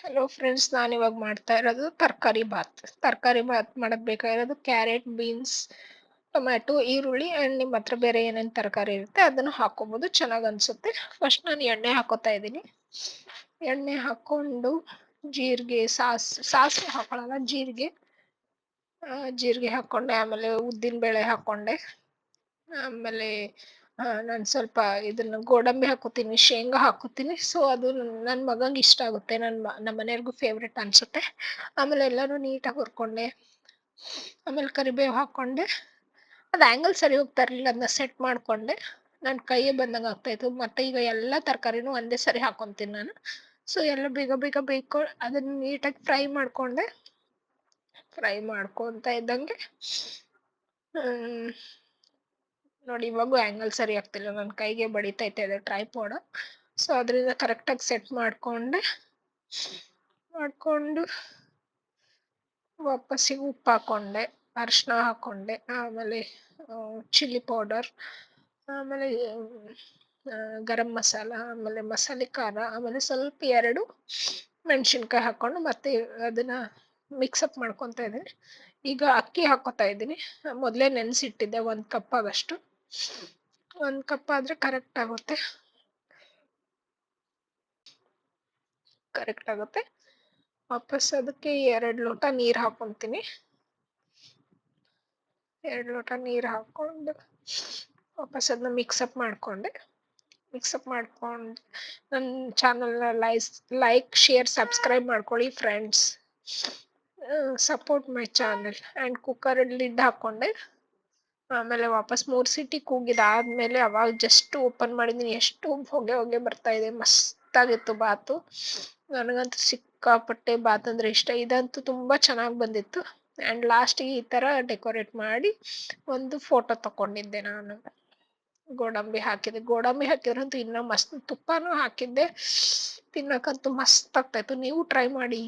Hello friends ನಾನು ಇವಾಗ ಮಾಡ್ತಾ ಇರೋದು ತರಕಾರಿ ಬಾತ್. ತರಕಾರಿ ಬಾತ್ ಮಾಡೋಕೆ ಬೇಕಾಗಿರೋದು ಕ್ಯಾರೆಟ್, ಬೀನ್ಸ್, ಟೊಮ್ಯಾಟೊ, ಈರುಳ್ಳಿ ಆ್ಯಂಡ್ ನಿಮ್ಮ ಹತ್ರ ಬೇರೆ ಏನೇನು ತರಕಾರಿ ಇರುತ್ತೆ ಅದನ್ನು ಹಾಕೋಬೋದು ಚೆನ್ನಾಗಿ ಅನಿಸುತ್ತೆ. ಫಸ್ಟ್ ನಾನು ಎಣ್ಣೆ ಹಾಕೋತಾ ಇದ್ದೀನಿ. ಎಣ್ಣೆ ಹಾಕ್ಕೊಂಡು ಜೀರಿಗೆ, ಸಾಸ್, ಸಾಸಿವೆ ಹಾಕೊಳ್ಳಲ್ಲ ಜೀರಿಗೆ. ಜೀರಿಗೆ ಹಾಕ್ಕೊಂಡೆ ಆಮೇಲೆ ಉದ್ದಿನ ಬೇಳೆ ಹಾಕ್ಕೊಂಡೆ ಆಮೇಲೆ ನಾನು ಸ್ವಲ್ಪ ಇದನ್ನ ಗೋಡಂಬಿ ಹಾಕೋತೀನಿ, ಶೇಂಗಾ ಹಾಕೋತೀನಿ. ಸೊ ಅದು ನನ್ನ ಮಗಂಗೆ ಇಷ್ಟ ಆಗುತ್ತೆ. ನನ್ನ ನಮ್ಮ ಮನೆಯವ್ರಿಗೂ ಫೇವ್ರೆಟ್ ಅನಿಸುತ್ತೆ. ಆಮೇಲೆ ಎಲ್ಲನೂ ನೀಟಾಗಿ ಹುರ್ಕೊಂಡೆ. ಆಮೇಲೆ ಕರಿಬೇವು ಹಾಕ್ಕೊಂಡೆ ಅದು ಆ್ಯಂಗಲ್ ಸರಿ ಹೋಗ್ತಾ ಇರಲಿಲ್ಲ ಅದನ್ನ ಸೆಟ್ ಮಾಡಿಕೊಂಡೆ. ನನ್ನ ಕೈಯೇ ಬಂದಂಗೆ ಆಗ್ತಾಯಿತ್ತು ಮತ್ತು ಈಗ ಎಲ್ಲ ತರಕಾರಿನೂ ಒಂದೇ ಸರಿ ಹಾಕೊತೀನಿ ನಾನು. ಸೊ ಎಲ್ಲ ಬೇಗ ಬೇಗ ಬೇಯ್ಕೊ ಅದನ್ನು ನೀಟಾಗಿ ಫ್ರೈ ಮಾಡಿಕೊಂಡೆ. ಫ್ರೈ ಮಾಡ್ಕೊತ ಇದ್ದಂಗೆ ನೋಡಿ, ಇವಾಗೂ ಆ್ಯಂಗಲ್ ಸರಿ ಆಗ್ತಿಲ್ಲ. ನನ್ನ ಕೈಗೆ ಬಡಿತೈತೆ ಇದೆ ಟ್ರೈಪೋಡ ಸೊ ಅದರಿಂದ ಕರೆಕ್ಟಾಗಿ ಸೆಟ್ ಮಾಡಿಕೊಂಡೆ. ಮಾಡಿಕೊಂಡು ವಾಪಸ್ಸಿಗೆ ಉಪ್ಪು ಹಾಕ್ಕೊಂಡೆ ಅರಿಶಿನ ಹಾಕ್ಕೊಂಡೆ ಆಮೇಲೆ ಚಿಲ್ಲಿ ಪೌಡರ್ ಆಮೇಲೆ ಗರಂ ಮಸಾಲ, ಆಮೇಲೆ ಮಸಾಲೆ ಖಾರ, ಆಮೇಲೆ ಸ್ವಲ್ಪ ಎರಡು ಮೆಣಸಿನ್ಕಾಯಿ ಹಾಕ್ಕೊಂಡು ಮತ್ತೆ ಅದನ್ನು ಮಿಕ್ಸಪ್ ಮಾಡ್ಕೊತಾ ಇದ್ದೀನಿ. ಈಗ ಅಕ್ಕಿ ಹಾಕೋತಾ ಇದ್ದೀನಿ. ಮೊದಲೇ ನೆನೆಸಿಟ್ಟಿದ್ದೆ ಒಂದು ಕಪ್ ಆಗಷ್ಟು ಒಂದು ಕಪ್ ಆದ್ರೆ ಕರೆಕ್ಟ್ ಆಗುತ್ತೆ. ಕರೆಕ್ಟ್ ಆಗುತ್ತೆ. ವಾಪಸ್ ಅದಕ್ಕೆ ಎರಡು ಲೋಟ ನೀರು ಹಾಕೊಂತೀನಿ. ಎರಡು ಲೋಟ ನೀರು ಹಾಕ್ಕೊಂಡು ವಾಪಸ್ ಅದನ್ನ ಮಿಕ್ಸಪ್ ಮಾಡಿಕೊಂಡೆ. ಮಿಕ್ಸಪ್ ಮಾಡ್ಕೊಂಡು ನನ್ನ ಚಾನಲ್ನ ಲೈಸ್ ಲೈಕ್ ಶೇರ್ ಸಬ್ಸ್ಕ್ರೈಬ್ ಮಾಡ್ಕೊಳ್ಳಿ friends support my channel and ಕುಕ್ಕರಲ್ಲಿ ಲಿಡ್ ಹಾಕ್ಕೊಂಡೆ ಆಮೇಲೆ ವಾಪಸ್ ಮೂರ್ ಸಿಟಿ ಕೂಗಿದಾದ್ಮೇಲೆ ಅವಾಗ ಜಸ್ಟ್ ಓಪನ್ ಮಾಡಿದೀನಿ. ಎಷ್ಟು ಹೊಗೆ ಹೊಗೆ ಬರ್ತಾ ಇದೆ. ಮಸ್ತಾಗಿತ್ತು ಬಾತು. ನನಗಂತೂ ಸಿಕ್ಕಾಪಟ್ಟೆ ಬಾತ್ ಅಂದ್ರೆ ಇಷ್ಟ. ಇದಂತೂ ತುಂಬಾ ಚೆನ್ನಾಗಿ ಬಂದಿತ್ತು. ಆ್ಯಂಡ್ ಲಾಸ್ಟಿಗೆ ಈ ಥರ ಡೆಕೋರೇಟ್ ಮಾಡಿ ಒಂದು ಫೋಟೋ ತಗೊಂಡಿದ್ದೆ ನಾನು. ಗೋಡಂಬಿ ಹಾಕಿದ್ದೆ. ಗೋಡಂಬಿ ಹಾಕಿದ್ರಂತೂ ಇನ್ನೂ ಮಸ್ತ್ ತುಪ್ಪನೂ ಹಾಕಿದ್ದೆ. ತಿನ್ನಕ್ಕಂತೂ ಮಸ್ತ್ ಆಗ್ತಾಯಿತ್ತು ನೀವು ಟ್ರೈ ಮಾಡಿ.